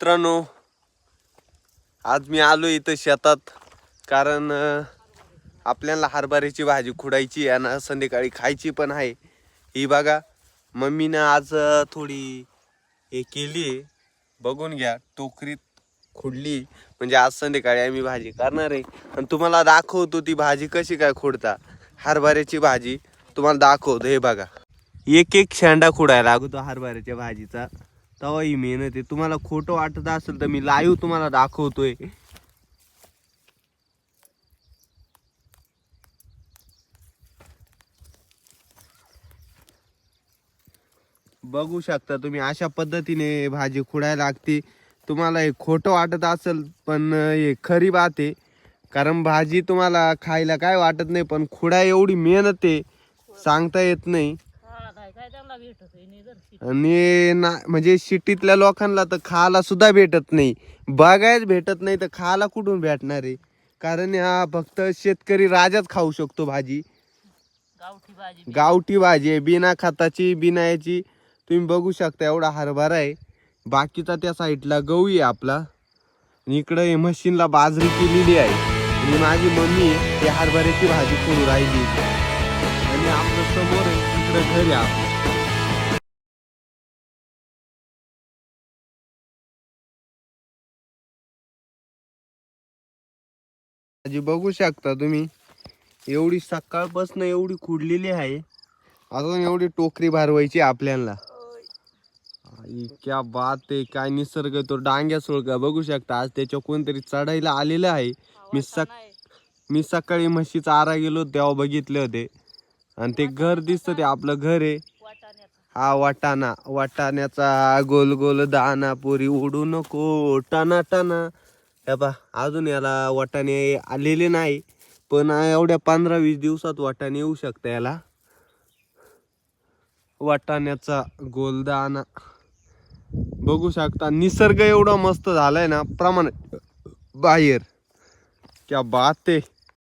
मित्रांनो आज मी आलो इथं शेतात कारण आपल्याला हरभऱ्याची भाजी खुडायची आणि संध्याकाळी खायची पण आहे. ही बघा मम्मीनं आज थोडी हे केली बघून घ्या टोकरीत खुडली. म्हणजे आज संध्याकाळी आम्ही भाजी करणार आहे. आणि तुम्हाला दाखवतो ती भाजी कशी काय खुडता. हरभऱ्याची भाजी तुम्हाला दाखवतो हे बघा. एक एक शेंडा खुडायला लागतो हरभऱ्याच्या भाजीचा. तेव्हा ही मेहनत आहे. तुम्हाला खोटं वाटत असेल तर मी लाईव्ह तुम्हाला दाखवतोय. बघू शकता तुम्ही अशा पद्धतीने भाजी खुडायला लागते. तुम्हाला हे खोटं वाटत असेल पण हे खरी बात आहे. कारण भाजी तुम्हाला खायला काय वाटत नाही पण खुडा एवढी मेहनत आहे सांगता येत नाही. आणि ना म्हणजे सिटीतल्या लोकांना तर खायला सुद्धा भेटत नाही. बघायच भेटत नाही तर खायला कुठून भेटणार आहे? कारण हा फक्त शेतकरी राजाच खाऊ शकतो भाजी. गावठी भाजी गावठी भाजी आहे बिना खताची बिना याची. तुम्ही बघू शकता एवढा हरभरा आहे. बाकीचा त्या साईडला गहू आहे आपला. आणि इकडं हे मशीनला बाजरी केलेली आहे. आणि माझी मम्मी ती हरभऱ्याची भाजी करू राहिली. आणि आपलं समोर इकडं घर आहे भाजी बघू शकता तुम्ही. एवढी सकाळपासून एवढी खुडलेली आहे. अजून एवढी टोकरी भरवायची आपल्याला. क्या बात आहे. काय निसर्ग तो. डांग्या सोळका बघू शकता आज त्याच्या कोणतरी चढायला आलेलं आहे. मी सक मी सकाळी म्हशीचा आरा गेलो तेव्हा बघितले होते. आणि ते घर दिसतं ते आपलं घर आहे. हा वाटाणा. वाटाण्याचा गोल गोल दाना पुरी. उडू नको. टाना टाना हे पा अजून याला वाटाणे आलेले नाही पण एवढ्या पंधरा वीस दिवसात वाटाणे येऊ शकतं याला. वाटाण्याचा गोलदाना बघू शकता निसर्ग एवढा मस्त झालाय ना प्रमाण बाहेर. क्या बात आहे.